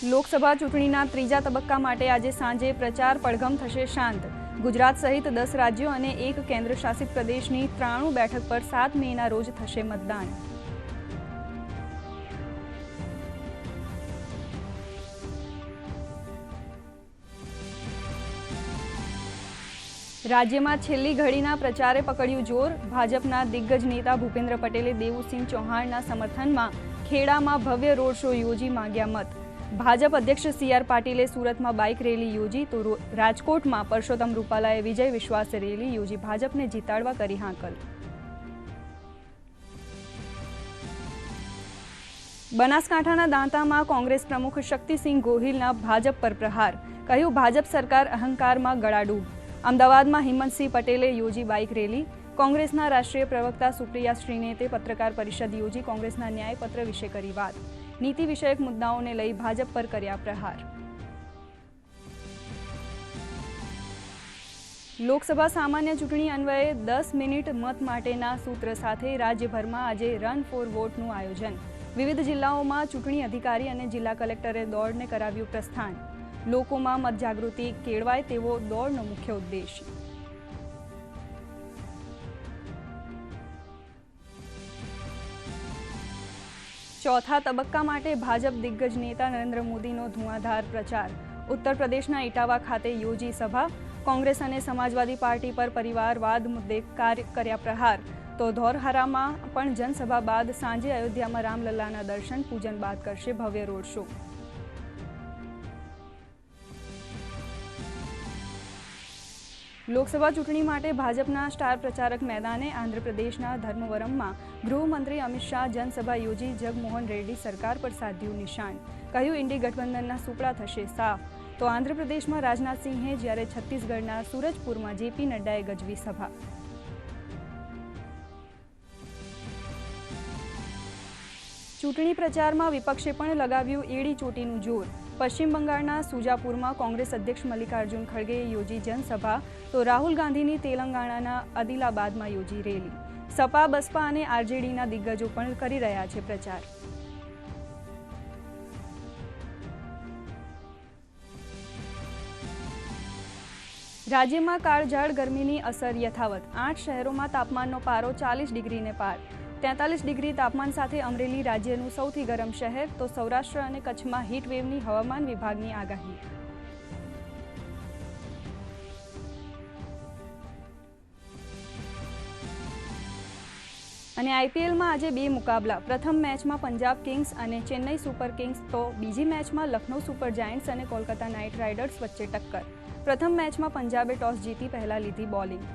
લોકસભા ચૂંટણીના ત્રીજા તબક્કા માટે આજે સાંજે પ્રચાર પડઘમ થશે શાંત. ગુજરાત સહિત દસ રાજ્યો અને એક કેન્દ્રશાસિત પ્રદેશની ત્રાણું બેઠક પર સાત મેના રોજ થશે મતદાન. રાજ્યમાં છેલ્લી ઘડીના પ્રચારે પકડ્યું જોર. ભાજપના દિગ્ગજ નેતા ભૂપેન્દ્ર પટેલે દેવુસિંહ ચૌહાણના સમર્થનમાં ખેડામાં ભવ્ય રોડ શો યોજી માંગ્યા મત. ભાજપ અધ્યક્ષ સી આર પાટીલે સુરતમાં બાઇક રેલી યોજી તો રાજકોટમાં પરસોત્તમ રૂપાલાએ વિજય વિશ્વાસ રેલી યોજી ભાજપને જીતાડવા કરી હાંકલ. બનાસકાંઠાના દાંતામાં કોંગ્રેસ પ્રમુખ શક્તિસિંહ ગોહિલના ભાજપ પર પ્રહાર. કહ્યું, ભાજપ સરકાર અહંકારમાં ગળાડૂબ અમદાવાદમાં હિંમતસિંહ પટેલે યોજી બાઇક રેલી. કોંગ્રેસના રાષ્ટ્રીય પ્રવક્તા સુપ્રિયા શ્રીનેતે પત્રકાર પરિષદ યોજી કોંગ્રેસના ન્યાયપત્ર વિશે કરી વાત. નીતિ વિષયક મુદ્દાઓને લઈ ભાજપ પર કર્યા પ્રહાર. લોકસભા સામાન્ય ચૂંટણી અન્વયે દસ મિનિટ મત માટેના સૂત્ર સાથે રાજ્યભરમાં આજે રન ફોર વોટનું આયોજન. વિવિધ જિલ્લાઓમાં ચૂંટણી અધિકારી અને જિલ્લા કલેક્ટરે દોડને કરાવ્યું પ્રસ્થાન. લોકોમાં મત જાગૃતિ કેળવાય તેવો દોડનો મુખ્ય ઉદ્દેશ. ચોથા તબક્કા માટે ભાજપ દિગ્ગજ નેતા નરેન્દ્ર મોદીનો ધુઆંધાર પ્રચાર. ઉત્તર પ્રદેશના ઇટાવા ખાતે યોજી સભા, કોંગ્રેસ અને સમાજવાદી પાર્ટી પર પરિવારવાદ મુદ્દે કાર્ય પ્રહાર. તો ધોરહરામાં પણ જનસભા બાદ સાંજે અયોધ્યામાં રામલલ્લાના દર્શન, પૂજન બાદ કરશે ભવ્ય રોડ શો. લોકસભા ચૂંટણી માટે ભાજપના સ્ટાર પ્રચારક મેદાને આંધ્રપ્રદેશના ધર્મવરમમાં ગૃહમંત્રી અમિત શાહ જનસભા યોજી જગમોહન રેડ્ડી સરકાર પર સાધ્યું નિશાન. કહ્યું, ઇન્ડી ગઠબંધનના સુપડા થશે સાફ. તો આંધ્રપ્રદેશમાં રાજનાથસિંહે જ્યારે છત્તીસગઢના સુરજપુરમાં જેપી નડ્ડાએ ગજવી સભા. ચૂંટણી પ્રચારમાં વિપક્ષે પણ લગાવ્યું એડી ચોટીનું જોર. પશ્ચિમ બંગાળના સુજાપુરમાં કોંગ્રેસ અધ્યક્ષ મલ્લિકાર્જુન ખડગેએ યોજી જનસભા, તો રાહુલ ગાંધીની તેલંગાણાના અદિલાબાદમાં યોજી રેલી. સપા, બસપા અને આરજેડીના દિગ્ગજો પણ કરી રહ્યા છે પ્રચાર. રાજ્યમાં કાળઝાળ ગરમીની અસર યથાવત. આઠ શહેરોમાં તાપમાનનો પારો ચાલીસ ડિગ્રીને પાર. તેતાલીસ ડિગ્રી તાપમાન સાથે અમરેલી રાજ્યનું સૌથી ગરમ શહેર, તો સૌરાષ્ટ્ર અને કચ્છમાં હીટવેવની હવામાન વિભાગની આગાહી. અને આઈપીએલમાં આજે બે મુકાબલા. પ્રથમ મેચમાં પંજાબ કિંગ્સ અને ચેન્નઈ સુપર કિંગ્સ, તો બીજી મેચમાં લખનૌ સુપર જાયન્ટ્સ અને કોલકાતા નાઇટ રાઇડર્સ વચ્ચે ટક્કર. પ્રથમ મેચમાં પંજાબે ટોસ જીતી પહેલા લીધી બોલિંગ.